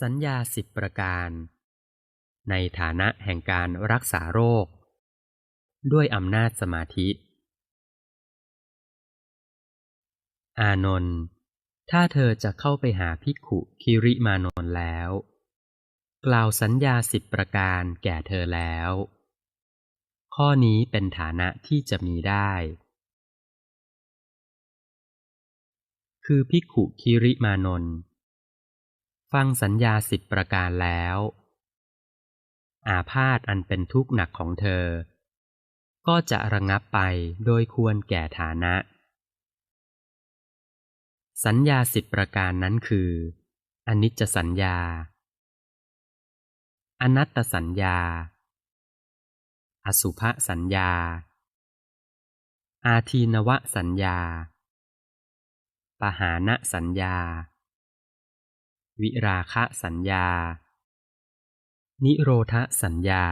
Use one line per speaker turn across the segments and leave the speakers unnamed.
สัญญาสิบประการ ในฐานะแห่งการรักษาโรค ด้วยอำนาจสมาธิ อานนท์ถ้าเธอจะเข้าไปหาภิกขุคิริมานนท์แล้ว กล่าวสัญญาสิบประการแก่เธอแล้ว ข้อนี้เป็นฐานะที่จะมีได้ คือภิกขุคิริมานนท์ ฟังสัญญาสิบประการแล้ว อาพาธอันเป็นทุกข์หนักของเธอ ก็จะระงับไปโดยควรแก่ฐานะ สัญญาสิบประการนั้นคืออนิจจสัญญา อนัตตสัญญา อสุภสัญญา อาทีนวสัญญา ปหานะสัญญา วิราคะสัญญา นิโรธสัญญา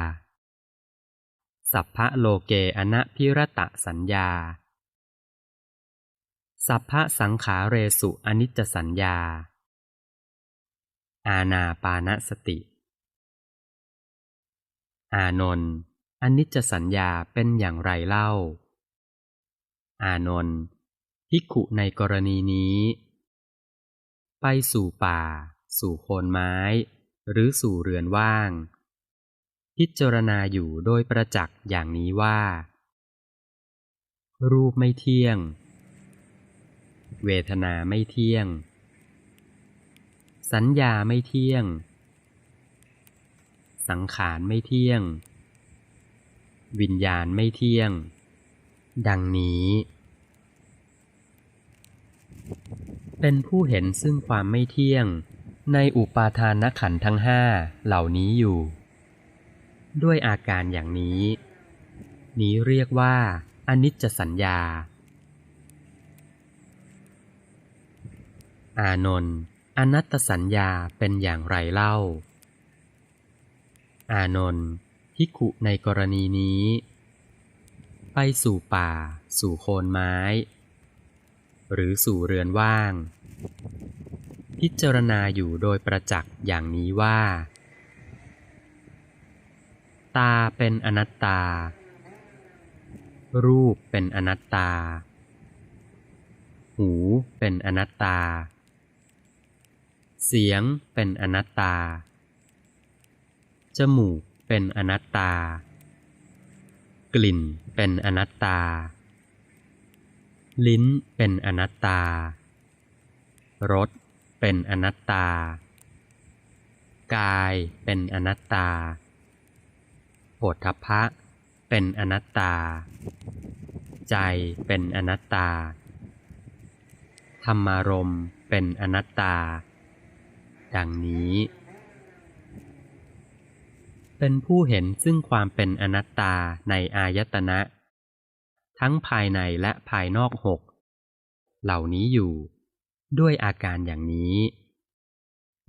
สัพพะโลเกอนะพิรตะสัญญา สัพพะสังขาเรสุอนิจจสัญญา อาณาปานสติ อานนท์อนิจจสัญญาเป็นอย่างไรเล่า อานนท์ภิกขุในกรณีนี้ ไปสู่ป่า สู่โคนไม้ หรือสู่เรือนว่าง พิจารณาอยู่โดยประจักษ์อย่างนี้ว่า รูปไม่เที่ยง เวทนาไม่เที่ยง สัญญาไม่เที่ยง สังขารไม่เที่ยง วิญญาณไม่เที่ยง ดังนี้ เป็นผู้เห็นซึ่งความไม่เที่ยง ในอุปาทานขันธ์ทั้งห้าเหล่านี้อยู่ ด้วยอาการอย่างนี้ นี้เรียกว่าอนิจจสัญญา อานนท์อนัตตสัญญาเป็นอย่างไรเล่า อานนท์ภิกขุในกรณีนี้ ไปสู่ป่า สู่โคนไม้ หรือสู่เรือนว่าง พิจารณาอยู่โดยประจักษ์อย่างนี้ว่า ตาเป็นอนัตตา รูปเป็นอนัตตา หูเป็นอนัตตา เสียงเป็นอนัตตา จมูกเป็นอนัตตา กลิ่นเป็นอนัตตา ลิ้นเป็นอนัตตา รสเป็นอนัตตา กายเป็นอนัตตาโผฏฐัพพะเป็นอนัตตา ใจเป็นอนัตตา ธรรมารมณ์เป็นอนัตตา ดังนี้ เป็นผู้เห็นซึ่งความเป็นอนัตตาในอายตนะ ทั้งภายในและภายนอกหกเหล่านี้อยู่ด้วยอาการอย่างนี้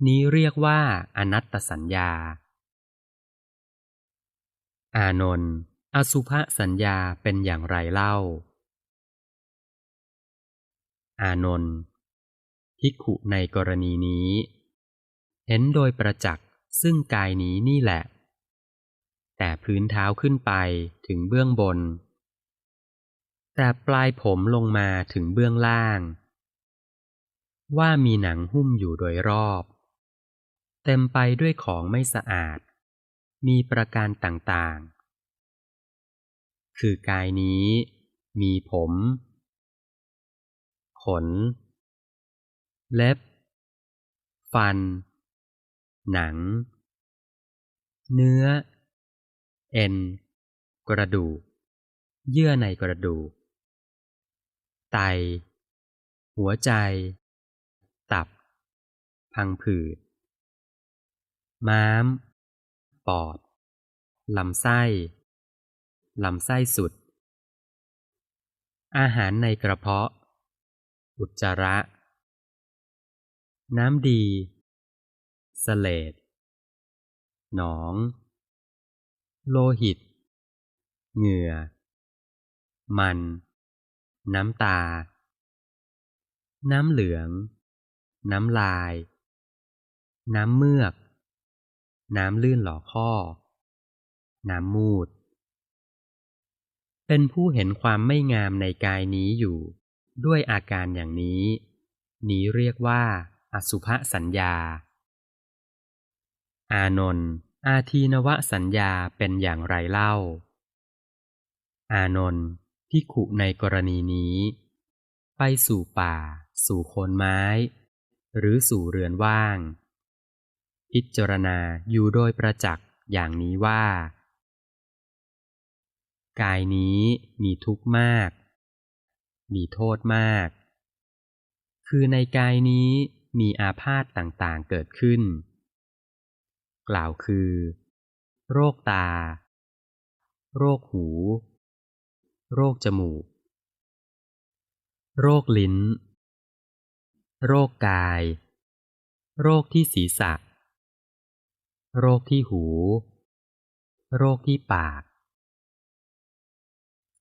นี้เรียกว่าอนัตตสัญญา อานนท์อสุภสัญญาเป็นอย่างไรเล่า อานนท์ภิกขุในกรณีนี้ เห็นโดยประจักษ์ซึ่งกายนี้นี่แหละ แต่พื้นเท้าขึ้นไปถึงเบื้องบน แต่ปลายผมลงมาถึงเบื้องล่าง ว่ามีหนังหุ้มอยู่โดยรอบ เต็มไปด้วยของไม่สะอาด มีประการต่างๆ คือกายนี้ มีผม ขน เล็บ ฟัน หนัง เนื้อ เอ็น กระดูกเยื่อในกระดูก ไต หัวใจ ตับ พังผืด ม้าม ปอด ลำไส้ ลำไส้สุด อาหารในกระเพาะ อุจจาระ น้ำดีสเลดหนอง โลหิต เหงื่อ มัน น้ำตา น้ำเหลือง น้ำลาย น้ำเมือก น้ำลื่นหล่อข้อ น้ำมูด เป็นผู้เห็นความไม่งามในกายนี้อยู่ ด้วยอาการอย่างนี้ นี้เรียกว่า อสุภสัญญา อานนท์อาทีนวสัญญาเป็นอย่างไรเล่า อานนท์ พิขุในกรณีนี้ ไปสู่ป่า สู่โคนไม้ หรือสู่เรือนว่าง พิจารณาอยู่โดยประจักษ์อย่างนี้ว่า กายนี้มีทุกข์มาก มีโทษมาก คือในกายนี้มีอาพาธต่างๆเกิดขึ้น กล่าวคือ โรคตา โรคหู โรคจมูก โรคลิ้น โรคกาย โรคที่ศีรษะ โรคที่หู โรคที่ปาก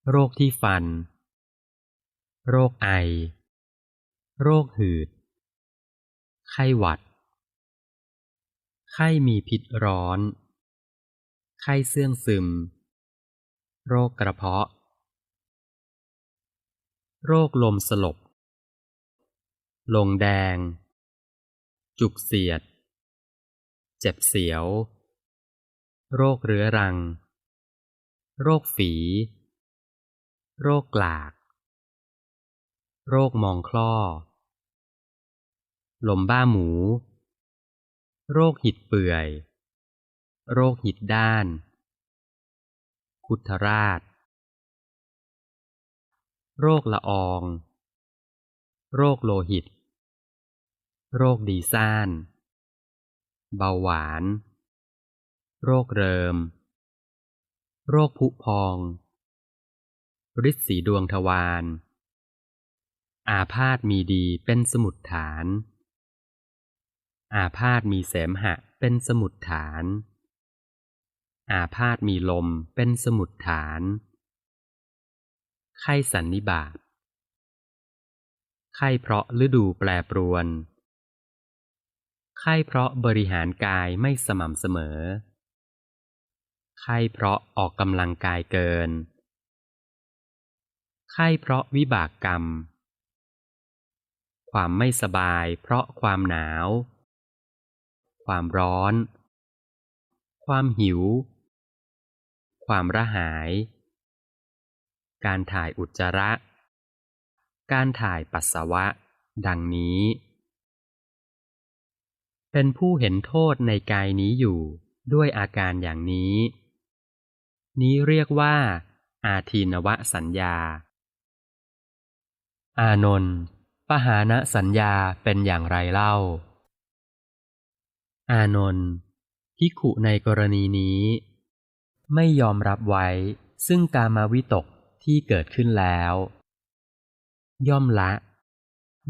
โรคที่ฟัน โรคไอ โรคหืด ไข้หวัด ไข้มีพิษร้อน ไข้เสื่องซึม โรคกระเพาะ โรคลมสลบ ลงแดง จุกเสียด เจ็บเสียว โรคเรื้อรัง โรคฝี โรคกลาก โรคมองคล้อ ลมบ้าหมู โรคหิดเปื่อย โรคหิดด้าน คุทราช โรคละออง โรคโลหิต โรคดีซ่าน เบาหวาน โรคเริม โรคผุพองฤทธิ์สีดวงทวารอาพาธมีดีเป็นสมุดฐาน อาพาธมีเสมหะเป็นสมุดฐาน อาพาธมีลมเป็นสมุดฐาน ไข้สันนิบาต ไข้เพราะฤดูแปรปรวน ไข้เพราะบริหารกายไม่สม่ำเสมอ ไข้เพราะออกกำลังกายเกิน ไข้เพราะวิบากกรรม ความไม่สบายเพราะความหนาว ความร้อน ความหิว ความระหาย การถ่ายอุจจาระ การถ่ายปัสสาวะ ดังนี้ เป็นผู้เห็นโทษในกายนี้อยู่ด้วยอาการอย่างนี้ นี้เรียกว่า อาทีนวสัญญา อานนท์ปหานะสัญญาเป็นอย่างไรเล่า อานนท์พิขุในกรณีนี้ ไม่ยอมรับไว้ซึ่งกามาวิตก ที่เกิดขึ้นแล้ว ย่อมละ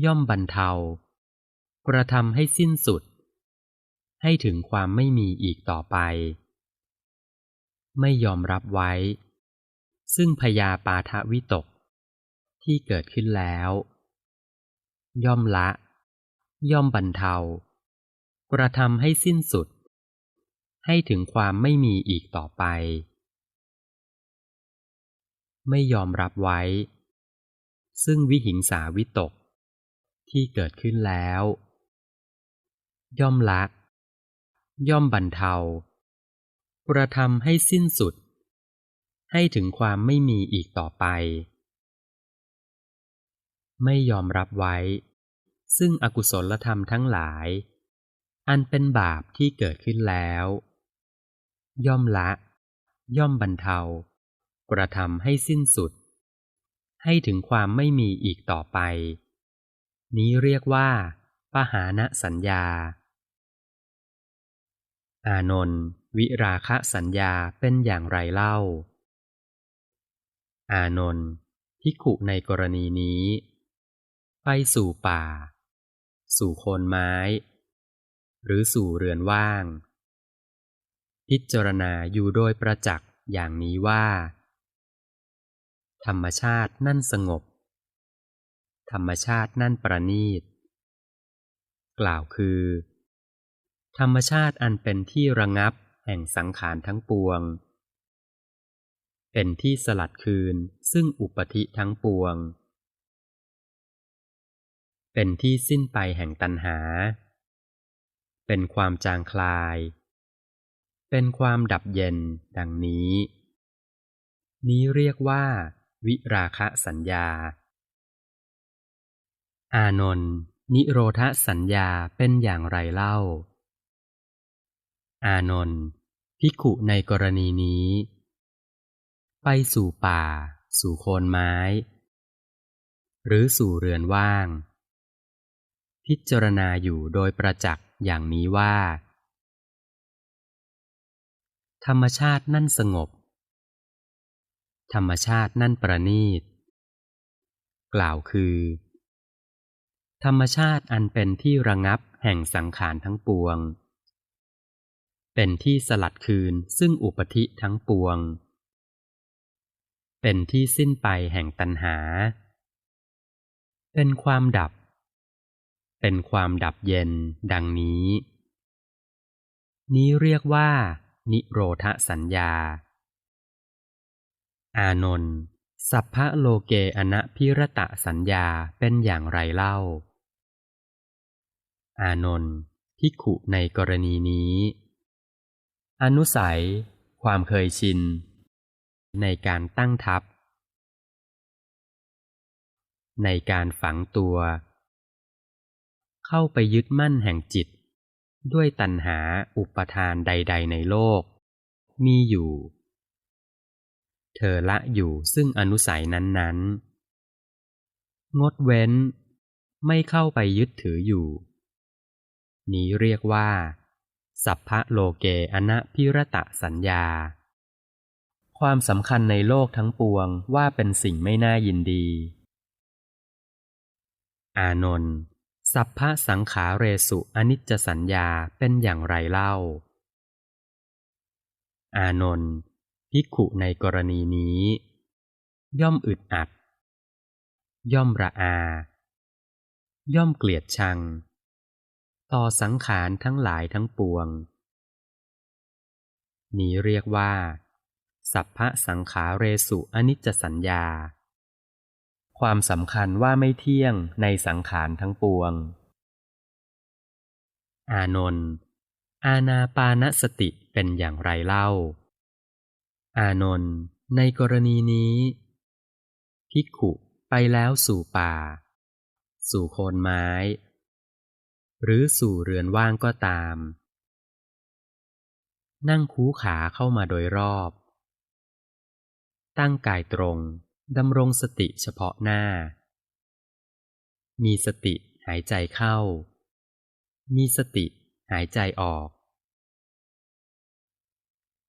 ย่อมบรรเทา กระทำให้สิ้นสุด ให้ถึงความไม่มีอีกต่อไป ไม่ยอมรับไว้ ซึ่งพยาปาทวิตก ที่เกิดขึ้นแล้ว ย่อมละ ย่อมบรรเทากระทำให้สิ้นสุด ให้ถึงความไม่มีอีกต่อไป ไม่ยอมรับไว้ ซึ่งวิหิงสาวิตก ที่เกิดขึ้นแล้ว ย่อมละ ย่อมบรรเทา กระทำให้สิ้นสุด ให้ถึงความไม่มีอีกต่อไป ไม่ยอมรับไว้ ซึ่งอกุศลธรรมทั้งหลาย อันเป็นบาปที่เกิดขึ้นแล้ว ย่อมละ ย่อมบรรเทา กระทำให้สิ้นสุด ให้ถึงความไม่มีอีกต่อไป นี้เรียกว่าปหานะสัญญา อานนท์วิราคะสัญญาเป็นอย่างไรเล่า อานนท์พิขุในกรณีนี้ ไปสู่ป่า สู่โคนไม้ หรือสู่เรือนว่าง พิจารณาอยู่โดยประจักษ์อย่างนี้ว่า ธรรมชาตินั่นสงบ ธรรมชาตินั่นประณีต กล่าวคือ ธรรมชาติอันเป็นที่ระงับแห่งสังขารทั้งปวง เป็นที่สลัดคืนซึ่งอุปธิทั้งปวง เป็นที่สิ้นไปแห่งตัณหา เป็นความจางคลาย เป็นความดับเย็นดังนี้ นี้เรียกว่า วิราคะสัญญา อานนท์นิโรธสัญญาเป็นอย่างไรเล่า อานนท์ภิกุในกรณีนี้ ไปสู่ป่า สู่โคนไม้ หรือสู่เรือนว่าง พิจารณาอยู่โดยประจักษ์อย่างนี้ว่า ธรรมชาตินั่นสงบ ธรรมชาตินั่นประณีต กล่าวคือ ธรรมชาติอันเป็นที่ระงับแห่งสังขารทั้งปวง เป็นที่สลัดคืนซึ่งอุปธิทั้งปวง เป็นที่สิ้นไปแห่งตัณหา เป็นความดับ เป็นความดับเย็นดังนี้ นี้เรียกว่า นิโรธสัญญา อานนท์สัพพะโลเกอนะพิรตะสัญญาเป็นอย่างไรเล่า อานนท์ภิกขุในกรณีนี้ อนุสัย ความเคยชิน ในการตั้งทัพ ในการฝังตัว เข้าไปยึดมั่นแห่งจิต ด้วยตัณหาอุปทานใด ๆ ในโลก มีอยู่ ธอละอยู่ซึ่งอนุสัยนั้นๆ งดเว้น ไม่เข้าไปยึดถืออยู่ นี้เรียกว่า สัพพะโลเกอนะพิรตะสัญญา ความสำคัญในโลกทั้งปวงว่าเป็นสิ่งไม่น่ายินดี อานนท์สัพพะสังขาเรสุอนิจจสัญญาเป็นอย่างไรเล่า อานนท์ ภิกขุในกรณีนี้ ย่อมอึดอัด ย่อมระอา ย่อมเกลียดชัง ต่อสังขารทั้งหลายทั้งปวง นี้เรียกว่า สัพพะสังขาเรสุอนิจจสัญญา ความสำคัญว่าไม่เที่ยงในสังขารทั้งปวง อานนท์อาณาปานสติเป็นอย่างไรเล่า อานนท์ในกรณีนี้ภิกขุไปแล้วสู่ป่า สู่โคนไม้ หรือสู่เรือนว่างก็ตาม นั่งคูขาเข้ามาโดยรอบ ตั้งกายตรงดำรงสติเฉพาะหน้า มีสติหายใจเข้า มีสติหายใจออก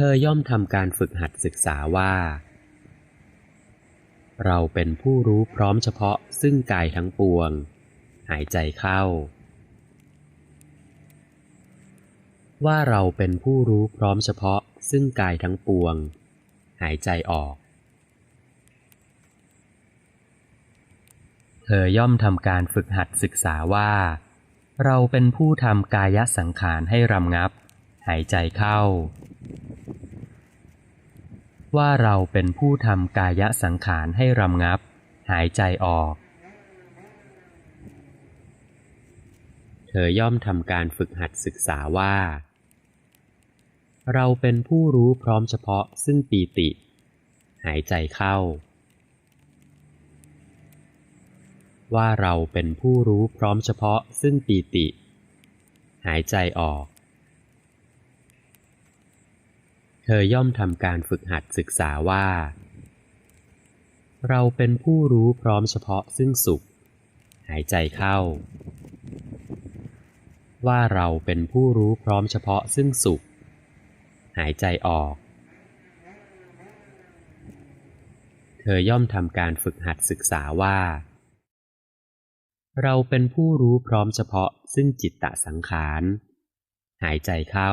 ธอย่อมทำการฝึกหัดศึกษาว่า เราเป็นผู้รู้พร้อมเฉพาะซึ่งกายทั้งปวง หายใจเข้า ว่าเราเป็นผู้รู้พร้อมเฉพาะซึ่งกายทั้งปวง หายใจออก เธอย่อมทำการฝึกหัดศึกษาว่า เราเป็นผู้ทำกายสังขารให้รำงับ หายใจเข้า ว่าเราเป็นผู้ทำกายสังขารให้รำงับ หายใจออก เธอย่อมทำการฝึกหัดศึกษาว่า เราเป็นผู้รู้พร้อมเฉพาะซึ่งปีติ หายใจเข้า ว่าเราเป็นผู้รู้พร้อมเฉพาะซึ่งปีติ หายใจออก เธอย่อมทำการฝึกหัดศึกษาว่า เราเป็นผู้รู้พร้อมเฉพาะซึ่งสุข หายใจเข้า ว่าเราเป็นผู้รู้พร้อมเฉพาะซึ่งสุข หายใจออก เธอย่อมทำการฝึกหัดศึกษาว่า เราเป็นผู้รู้พร้อมเฉพาะซึ่งจิตตสังขาร หายใจเข้า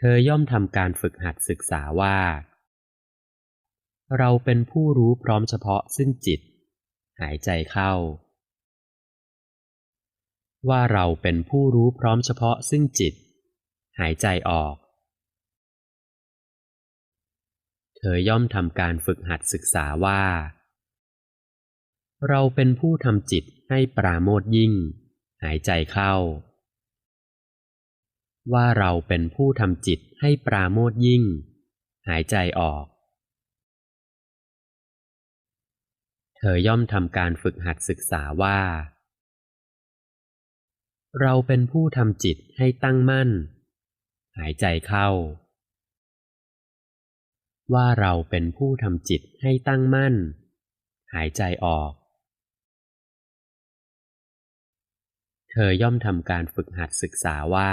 เธอย่อมทำการฝึกหัดศึกษาว่า เราเป็นผู้รู้พร้อมเฉพาะซึ่งจิต หายใจเข้า ว่าเราเป็นผู้รู้พร้อมเฉพาะซึ่งจิต หายใจออก เธอย่อมทำการฝึกหัดศึกษาว่า เราเป็นผู้ทำจิตให้ปราโมทยิ่ง หายใจเข้า ว่าเราเป็นผู้ทำจิตให้ปราโมทยิ่ง หายใจออก เธอย่อมทำการฝึกหัดศึกษาว่า เราเป็นผู้ทำจิตให้ตั้งมั่น หายใจเข้า ว่าเราเป็นผู้ทำจิตให้ตั้งมั่น หายใจออกเธอย่อมทำการฝึกหัดศึกษาว่า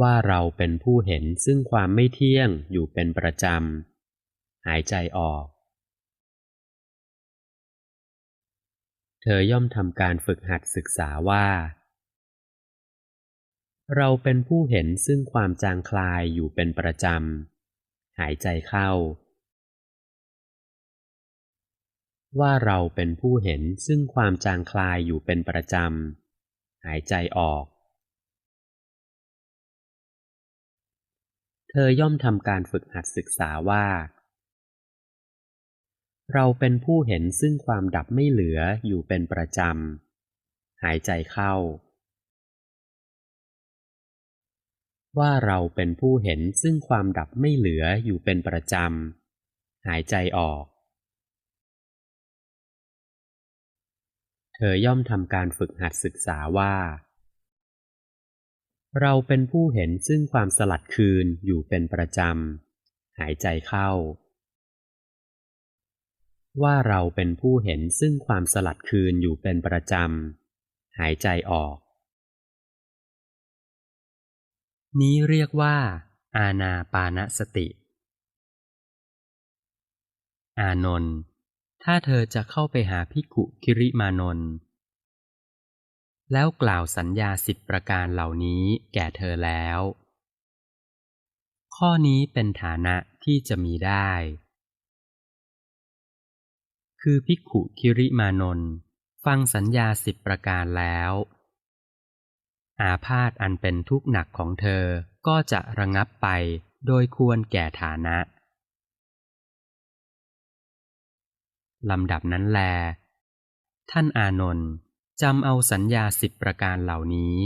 ว่าเราเป็นผู้เห็นซึ่งความไม่เที่ยงอยู่เป็นประจำ หายใจออก เธอย่อมทำการฝึกหัดศึกษาว่า เราเป็นผู้เห็นซึ่งความจางคลายอยู่เป็นประจำ หายใจเข้า ว่าเราเป็นผู้เห็นซึ่งความจางคลายอยู่เป็นประจำ หายใจออก เธอย่อมทำการฝึกหัดศึกษาว่า เราเป็นผู้เห็นซึ่งความดับไม่เหลืออยู่เป็นประจำ หายใจเข้า ว่าเราเป็นผู้เห็นซึ่งความดับไม่เหลืออยู่เป็นประจำ หายใจออก เธอย่อมทำการฝึกหัดศึกษาว่า เราเป็นผู้เห็นซึ่งความสลัดคืนอยู่เป็นประจำ หายใจเข้า ว่าเราเป็นผู้เห็นซึ่งความสลัดคืนอยู่เป็นประจำ หายใจออก นี้เรียกว่า อาณาปานสติ อานนท์ถ้าเธอจะเข้าไปหาภิกุคิริมานนท์ แล้วกล่าวสัญญาสิบประการเหล่านี้แก่เธอแล้ว ข้อนี้เป็นฐานะที่จะมีได้ คือภิกขุคิริมานนฟังสัญญาสิบประการแล้ว อาพาธอันเป็นทุกข์หนักของเธอก็จะระงับไปโดยควรแก่ฐานะลำดับนั้นแล ท่านอานนท์ จำเอาสัญญาสิบประการเหล่านี้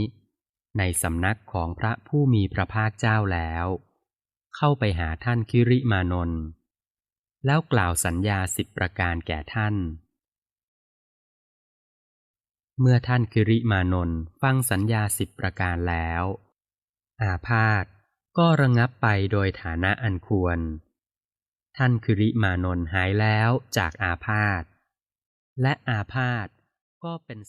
ในสำนักของพระผู้มีพระภาคเจ้าแล้ว เข้าไปหาท่านคิริมานนท์แล้วกล่าวสัญญาสิบประการแก่ท่าน เมื่อท่านคิริมานนท์ฟังสัญญาสิบประการแล้ว อาพาธก็ระงับไปโดยฐานะอันควร ท่านคิริมานนท์หายแล้วจากอาพาธและอาพาธก็เป็น